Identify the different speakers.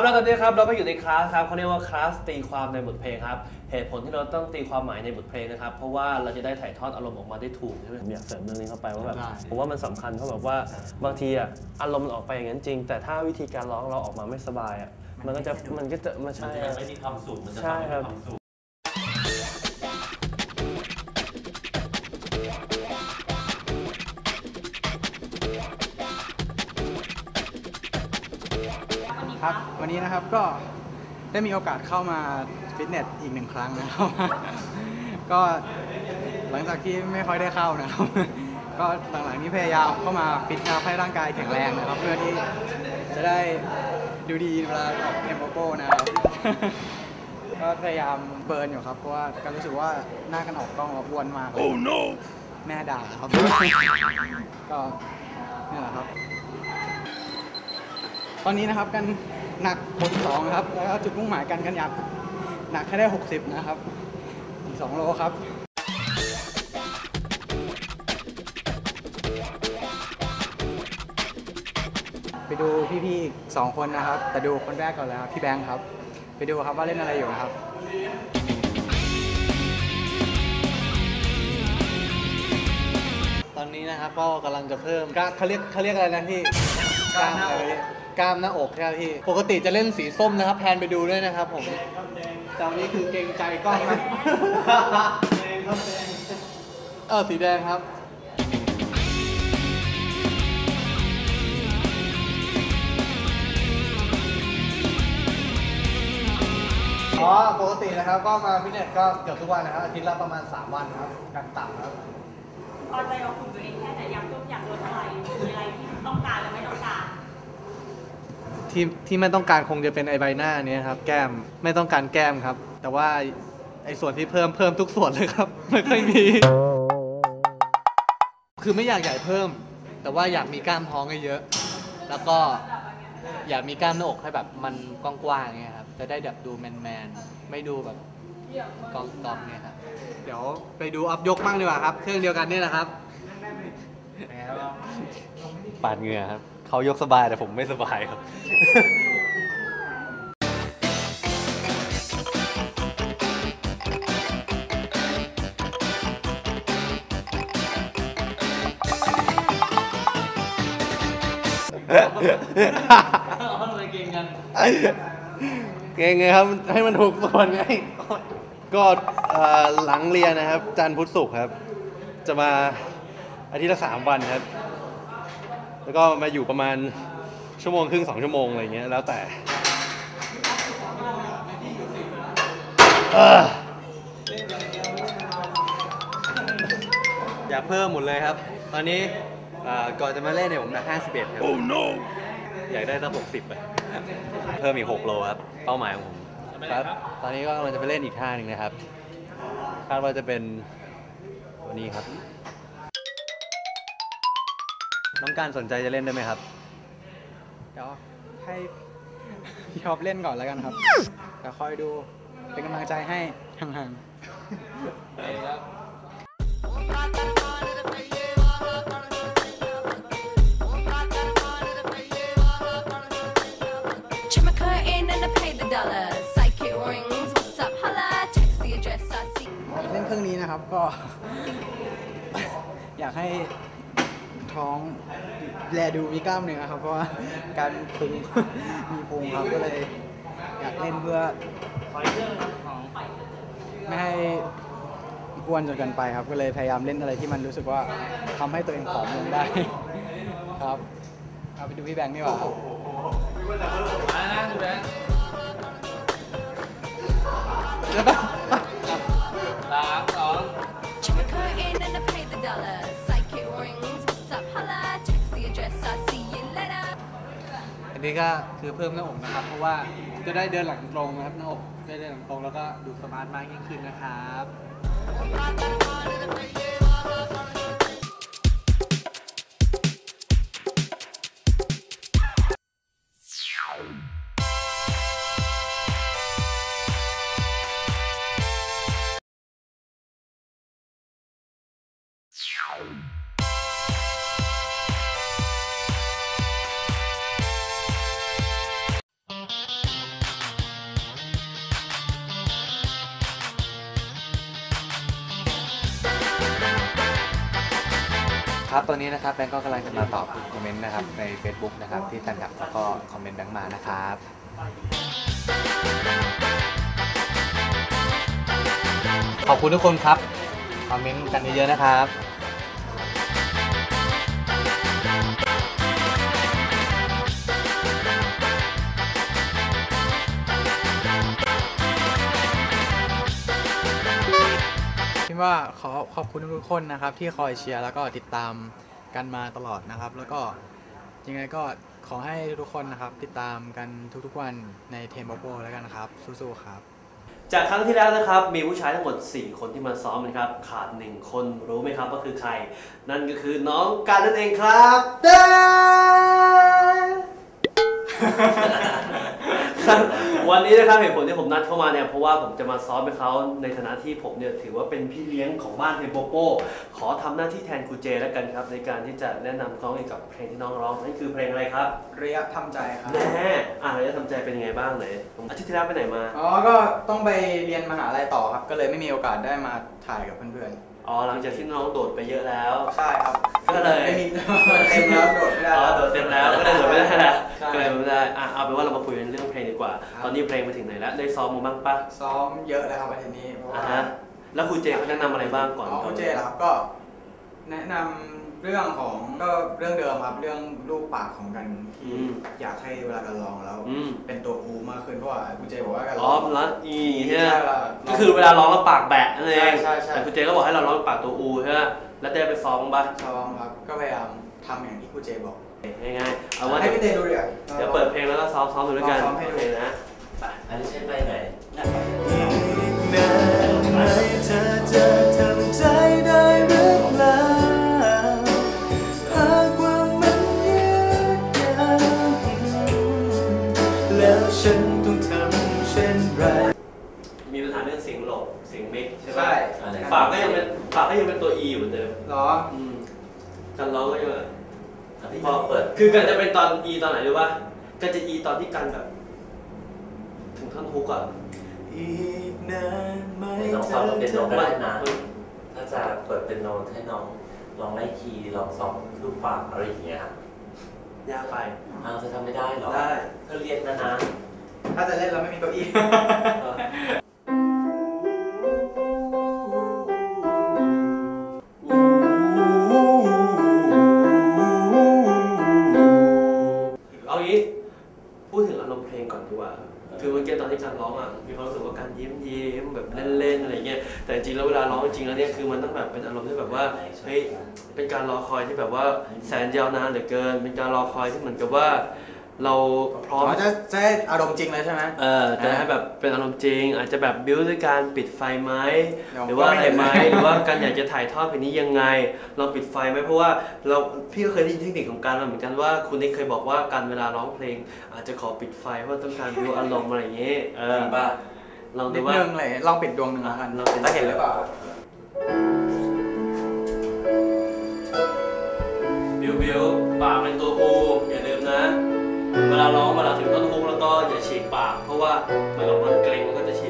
Speaker 1: ครับแล้วตอนนี้ครับเราก็อยู่ในคลาสครับเขาเรียกว่าคลาสตีความในบทเพลงครับเหตุผลที่เราต้องตีความหมายในบทเพลงนะครับ เพราะว่าเราจะได้ถ่ายทอดอารมณ์ออกมาได้ถูกใช่ไหมผมอยากเสริมเรื่องนี้เข้าไปว่าแบบ
Speaker 2: ได้
Speaker 1: ผมว่ามันสำคัญเพราะแบบว่าบางทีอะอารมณ์มันออกไปอย่างนั้นจริง แต่ถ้าวิธีการร้องเราออกมาไม่สบายอะมันก็จะมันก็จะมัน
Speaker 3: มัน
Speaker 1: ใช่
Speaker 3: จะยังไม่มีความสุขมันจะ
Speaker 1: ใช่
Speaker 3: ทำให้
Speaker 1: ครั
Speaker 3: มี
Speaker 1: บ
Speaker 3: ความสุข
Speaker 2: ครับก็ได้มีโอกาสเข้ามาฟิตเนสอีกหนึ่งครั้งนะครับ ก็หลังจากที่ไม่ค่อยได้เข้านะครับ ก็หลังๆนี้พยายามเข้ามาฟิตนะครับให้ร่างกายแข็งแรงนะครับ เพื่อที่จะได้ดูดีเวลาออกเอ็มโปโปนะครับก็พยายามเบิร์นอยู่ครับ เพราะว่าการรู้สึกว่าหน้ากันออกกล้องเราอ้วนมากเลยแม่ด่าครับ ก็นี่แหละครับ ตอนนี้นะครับกัน หนักบนสองนะครับ แล้วก็จุดมุ่งหมายการกันยับ หนักแค่ได้ 60 นะครับอีก2โลครับไปดูพี่ๆอีกสองคนนะครับ แต่ดูคนแรกก่อนเลยครับพี่แบงค์ครับ ไปดูครับว่าเล่นอะไรอยู่นะครับ
Speaker 4: ตอนนี้นะครับก็กำลังจะเพิ่มกล้ามเขาเรียกเขาเรียกอะไรนะพี่กล้ามอะไรพี่กล้ามหน้าอกใช่ไหมพี่ ปกติจะเล่นสีส้มนะครับ แพนไปดูด้วยนะครับผมแต่วันนี้คือเกรงใจกล้องนะเออสีแดงครับ อ๋อ ปกตินะครับ ก็มาฟิตเนสก็เกือบทุกวันนะครับ อาทิตย์ละประมาณ 3 วันครับกันต่ำครับ
Speaker 5: พอใจกับหุ่นตัวเองแค่ไหนอยากลดอยากลดอะไรมีอะไรที่ต้องการและไม่ต้องการ
Speaker 4: ที่ที่ไม่ต้องการคงจะเป็นไอใบหน้าเนี้ยครับแก้มไม่ต้องการแก้มครับ แต่ว่าไอส่วนที่เพิ่มเพิ่มทุกส่วนเลยครับ ไม่ค่อยมี คือไม่อยากใหญ่เพิ่ม แต่ว่าอยากมีกล้ามท้องเยอะๆแล้วก็อยากมีกล้ามหน้าอกให้แบบมันกว้างๆเงี้ยครับจะได้แบบดูแมนๆไม่ดูแบบกองๆเนี่ยครับเดี๋ยวไปดูอัพยกบ้างดีกว่าครับ เครื่องเดียวกันเนี่ยนะครับ
Speaker 3: ปาดเหงื่อครับ เขายกสบายแต่ผมไม่สบายครับ
Speaker 4: เก่งไงครับให้มันถูกส่วนไง ก็เอ่อหลังเรียนนะครับ จันทร์พุธศุกร์ครับ จะมาอาทิตย์ละสามวันครับ แล้วก็มาอยู่ประมาณชั่วโมงครึ่งสองชั่วโมงอะไรเงี้ยแล้วแต่เอ่ออยากเพิ่มหมดเลยครับ ตอนนี้เอ่อก่อนจะมาเล่นเนี่ยผมหนัก51ครับอยากได้ตั้ง60อะเพิ่มอีก6โลครับ เป้าหมายของผมครับ ตอนนี้ก็กำลังจะไปเล่นอีกท่าหนึ่งนะครับ คาดว่าจะเป็นตัวนี้ครับ น้องการสนใจจะเล่นได้ไหมครับ
Speaker 2: เดี๋ยวให้พี่ท็อปเล่นก่อนแล้วกันครับเดี๋ยวคอยดูเป็นกำลังใจให้ห่างๆ
Speaker 6: Check my curtain and I pay the dollar. Psychic rings, what's up? Holla, text the address I see.
Speaker 2: เล่นเครื่องนี้นะครับก็ อยากให้ ท้องแลดูมีกล้ามเนื้อครับ เพราะว่าการพุงมีพุงครับก็เลยอยากเล่นเพื่อไม่ให้กวนจนเกินไปครับ ก็เลยพยายามเล่นอะไรที่มันรู้สึกว่าทำให้ตัวเองผอมลงได้ครับเอาไปดูพี่แบงค์ดีกว่าครับ
Speaker 4: นี้ก็คือเพิ่มหน้าอกนะครับ เพราะว่าจะได้เดินหลังตรงนะครับหน้าอกได้เดินหลังตรงแล้วก็ดูสมาร์ทมากยิ่งขึ้นนะครับ
Speaker 3: ครับตอนนี้นะครับแบงก์ก็กำลังจะมาตอบคอมเมนต์นะครับใน Facebook นะครับที่แฟนคลับแล้วก็คอมเมนต์แบงก์มานะครับขอบคุณทุกคนครับคอมเมนต์กันเยอะๆนะครับ
Speaker 2: พิมพ์ว่าขอขอบคุณทุกๆคนนะครับ ที่คอยเชียร์แล้วก็ติดตามกันมาตลอดนะครับ แล้วก็ยังไงก็ขอให้ทุกคนนะครับติดตามกันทุกๆวันในเทมโปโปแล้วกันนะครับสู้ๆครับ
Speaker 1: จากครั้งที่แล้วนะครับ มีผู้ชายทั้งหมด 4 คนที่มาซ้อมนะครับ ขาด 1 คนรู้ไหมครับว่าคือใคร นั่นก็คือน้องการนั่นเองครับเด้ครับ วันนี้นะครับเหตุผลที่ผมนัดเข้ามาเนี่ยเพราะว่าผมจะมาซ้อมให้เขาในฐานะที่ผมเนี่ยถือว่าเป็นพี่เลี้ยงของบ้านเพลงโปโป้ขอทำหน้าที่แทนครูเจแล้วกันครับในการที่จะแนะนำน้องเกี่ยวกับเพลงที่น้องร้องนั่นคือเพลงอะไรครับ
Speaker 2: ระยะทำใจครับ
Speaker 1: แน่อะเราจะทำใจเป็นยังไงบ้างไหนอาทิตย์ที่แล้วไปไหนมา
Speaker 2: อ๋อ ก็ต้องไปเรียนมหาลัยต่อครับ ก็เลยไม่มีโอกาสได้มาถ่ายกับเพื่อน
Speaker 1: อ๋อหลังจากที่น้องโดดไปเยอะแล้ว
Speaker 2: ๆใช่ครับ
Speaker 1: ก็เลย
Speaker 2: ไม่มีเต็มแล้วโดดไม่ได้
Speaker 1: อ๋อโดดเต็มแล้วก็เลยโดดไม่ได้แล้ว
Speaker 2: ใช่
Speaker 1: ก็เลยไม่ได้อะเอาเป็นว่าเรามาคุยกันเรื่องเพลงดีกว่า
Speaker 2: ครับ
Speaker 1: ตอนนี้เพลงไปถึงไหนแล้วได้ซ้อมมาบ้างปะ
Speaker 2: ซ้อมเยอะแล้วครับอาทิตย์นี้เพราะ
Speaker 1: อะ
Speaker 2: ว่า
Speaker 1: ฮะแล้วครูเจเขาแนะนำอะไรบ้างก่อน
Speaker 2: อ๋อคุณเจเหรอครับก็ แนะนำเรื่องของก็เรื่องเดิมครับเรื่องรูปปากของกันที่อยากให้เวลาการร้องแล้ว
Speaker 1: อืม
Speaker 2: เป็นตัวอูมากขึ้นเพราะว่าคุณเจบอกว่าการ
Speaker 1: อ๋
Speaker 2: ร้
Speaker 1: อ
Speaker 2: อง
Speaker 1: แล้วอีใช่ไหม
Speaker 2: ใช่เวลา
Speaker 1: ก็คือเวลาร้องแล้วปากแบะนั่นเอง
Speaker 2: ใช่ใช่ใช่
Speaker 1: แต่ครูเจก็บอกให้เราร้องปากตัวอูใช่ไหมแล้วได้ไปซ้อมบ้าง
Speaker 2: ซ้อมครับก็พยายามทำอย่างที่คุณเจบอก
Speaker 1: ง่ายๆเอาว่า
Speaker 2: ให้พี่เตดูดิอะ
Speaker 1: เดี๋ยวเปิดเพลงแล้วก็ซ้อมซ้อมดูด้วยกัน
Speaker 2: ซ้อมให้ดู
Speaker 1: โอเคนะ
Speaker 7: อันนี้ใช่ไปไหน
Speaker 8: นาน มีปั
Speaker 1: ญหาเรื่องเสียงหลบเสียงมิกใช่ไหม
Speaker 2: ใช่
Speaker 7: อะไร
Speaker 1: ปากก็ยังเป็นปากก็ยังเป็นตัว E อยู่เหมือนเดิม
Speaker 2: เหรอ
Speaker 1: อืมการร้องก็ยัง
Speaker 7: พี่
Speaker 1: พ
Speaker 7: พ
Speaker 1: อ
Speaker 7: อเปิด
Speaker 1: คือกันจะเป็นตอน E ตอนไหนรู้ป่ะกันจะ E ตอนที่กันแบบ ถึงท่อนฮุกอะ
Speaker 8: อีกนานไหม
Speaker 7: ให้น้อง
Speaker 8: เธ
Speaker 7: ซ้อม
Speaker 8: อ
Speaker 7: เป็นโน
Speaker 8: จะ
Speaker 7: ก็ได้นะ ถ้าจะเปิดเป็นโนให้น้องลองไล่คีย์ลองซ้อมลูกปากอะไรอย่างเงี้ย
Speaker 1: ยากไป
Speaker 7: อ้าวจะทำไม่ได้เหรอ
Speaker 1: ได้
Speaker 7: ก็เรียนนะนะ
Speaker 2: ถ้าจะเล่นเราไม่มีเก้าอี้
Speaker 1: เออี้พูดถึงอารมณ์เพลงก่อนดีกว่า คือเมื่อกี้ตอนที่การร้องอะ มีความรู้สึกว่าการยิ้มยิ้มแบบเล่นๆอะไรเงี้ย แต่จริงๆแล้วเวลาร้องจริงๆแล้วเนี่ยคือมันต้องแบบเป็นอารมณ์ที่แบบว่า เฮ้ย เป็นการรอคอยที่แบบว่าแสนยาวนานเหลือเกิน เป็นการรอคอยที่เหมือนกับว่า เราพร้อม
Speaker 2: อ๋อจะจะให้อารมณ์จริงเลยใช่ไหม
Speaker 1: เออจะให้แบบเป็นอารมณ์จริง อาจจะแบบบิวด้วยการปิดไฟไหม
Speaker 2: เดี๋ยว
Speaker 1: หรือว่า
Speaker 2: ก็ไม่
Speaker 1: อะไร
Speaker 2: เห็น
Speaker 1: ไหมหรือว่าการอยากจะถ่ายทอดเพลงนี้ยังไง เราปิดไฟไหมเพราะว่าเราพี่ก็เคยได้ยินเทคนิคของการมาเหมือนกันว่าคุณนี่เคยบอกว่าการเวลาร้องเพลง อาจจะขอปิดไฟเพราะต้องการบิวอารมณ์อะไรอย่างเงี้ยเออ
Speaker 7: จริงป่ะ
Speaker 1: ลองดู
Speaker 2: นิด
Speaker 1: ว่า
Speaker 2: นึงเลยลองปิดดวงหนึ่งแล้วกัน
Speaker 1: ลองปิด
Speaker 2: จะเห็นหรือเปล่า
Speaker 1: บิวบิวปากเป็นตั เวลาร้องเวลาถึงต้นฮุกแล้วก็อย่าฉีกปาก เพราะว่าเหมือนกับมันเกร็งมันก็จะฉีก